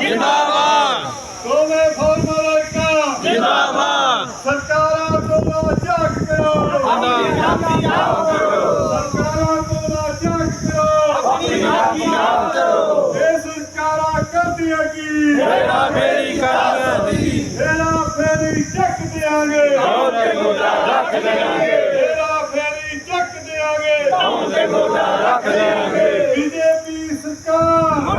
ਜਿੰਦਾਬਾਦ। ਦੋਵੇਂ ਫਾਰਮੂਲਾ ਜਿੰਦਾਬਾਦ। ਸਰਕਾਰਾਂ ਤੋਂ ਨਾ ਝਾਕ ਕਰੋ। ਸਰਕਾਰਾਂ ਤੋਂ ਨਾ ਝਾਕ ਕਰੋ। ਇਹ ਸਰਕਾਰਾਂ ਕਰਦੀਆਂ ਕੀ? ਮੇਰਾ ਮੇਰੀ ਕਰਦੀ ਤੇਰਾ ਫੇਰੀ ਚੱਕ ਦਿਆਂਗੇ। ਤੇ ਗੋਡਾ ਰੱਖ ਦੇਾਂਗੇ ਤੇਰਾ ਫੇਰੀ ਚੱਕ ਦਿਆਂਗੇ। ਤੇ ਗੋਡਾ ਰੱਖ ਮੁਰਦਾਬਾਦ ਬੀਜੇਪੀ ਸਰਕਾਰ।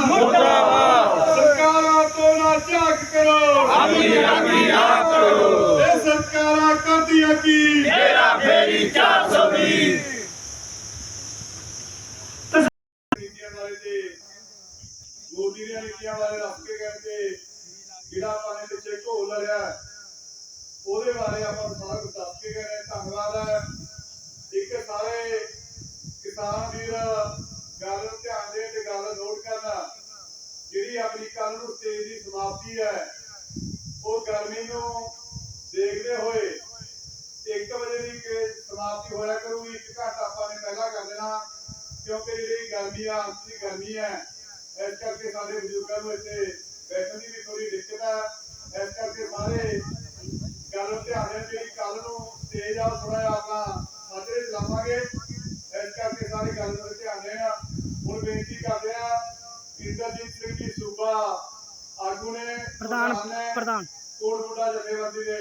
ਮੁਰਦਾਬਾਦ। ਸਰਕਾਰਾਂ ਤੋਂ ਨਾ ਝਾਕ ਕਰੋ। ਆਪਣੀ ਰਾਖੀ ਆਪ ਕਰੋ। ਇਹ ਸਰਕਾਰਾਂ ਕਰਦੀਆਂ ਕੀ? ਮੇਰਾ ਫੇਰੀ 420 ਨੀਤੀਆਂ ਬਾਰੇ ਤੇ ਮੋਦੀ ਦੀਆਂ ਨੀਤੀਆਂ ਬਾਰੇ ਦੱਸ ਕੇ ਕਹਿੰਦੇ ਜਿਹੜਾ ਆਪਾਂ ਨੇ ਪਿੱਛੇ ਢੋਲ ਲੜਿਆ ਉਹਦੇ ਬਾਰੇ ਆਪਾਂ ਨੂੰ ਸਾਰਾ ਕੁਝ ਦੱਸ ਕੇ ਗਏ ਨੇ। ਧੰਨਵਾਦ ਹੈ। ਇੱਕ ਸਾਰੇ ਕਿਸਾਨ ਵੀਰ ਗੱਲ ਨੂੰ ਧਿਆਨ ਦੇ ਤੇ ਗੱਲ ਨੋਟ ਕਰਨਾ ਜਿਹੜੀ ਅਮਰੀਕਾ ਨੂੰ ਸਟੇਜ ਦੀ ਸਮਾਪਤੀ ਹੈ। ਉਹ ਗਰਮੀ ਨੂੰ ਦੇਖਦੇ ਹੋਏ 1 ਵਜੇ ਦੀ ਸਮਾਪਤੀ ਹੋਇਆ ਕਰੂਗੀ। ਇੱਕ ਘੰਟਾ ਆਪਾਂ ਨੇ ਪਹਿਲਾਂ ਕਰ ਦੇਣਾ, ਕਿਉਂਕਿ ਜਿਹੜੀ ਗਰਮੀ ਆ ਅੰਤ ਗਰਮੀ ਹੈ। ਇਸ ਕਰਕੇ ਸਾਡੇ ਬਜ਼ੁਰਗਾਂ ਨੂੰ ਇੱਥੇ ਬੈਠਣ ਦੀ ਵੀ ਥੋੜੀ ਦਿੱਕਤ ਹੈ। ਇਸ ਕਰਕੇ ਸਾਰੇ ਗੱਲ ਨੂੰ ਧਿਆਨ ਨਾਲ ਜਿਹੜੀ ਕੱਲ ਨੂੰ ਤੇਜ਼ ਆ ਥੋੜਾ ਜਿਹਾ ਆਪਣਾ ਸਾਜਰੇ ਚਲਾਵਾਂਗੇ। ਇਸ ਕਰਕੇ ਸਾਰੇ ਗੱਲ ਨੂੰ ਧਿਆਨ ਦੇਣਾ। ਹੁਣ ਬੇਨਤੀ ਕਰਦੇ ਇੰਦਰਜੀਤ ਸਿੰਘ ਜੀ ਸੂਬਾ ਆਗੂ ਨੇ ਪ੍ਰਧਾਨ ਪ੍ਰਧਾਨ ਜਥੇਬੰਦੀ ਦੇ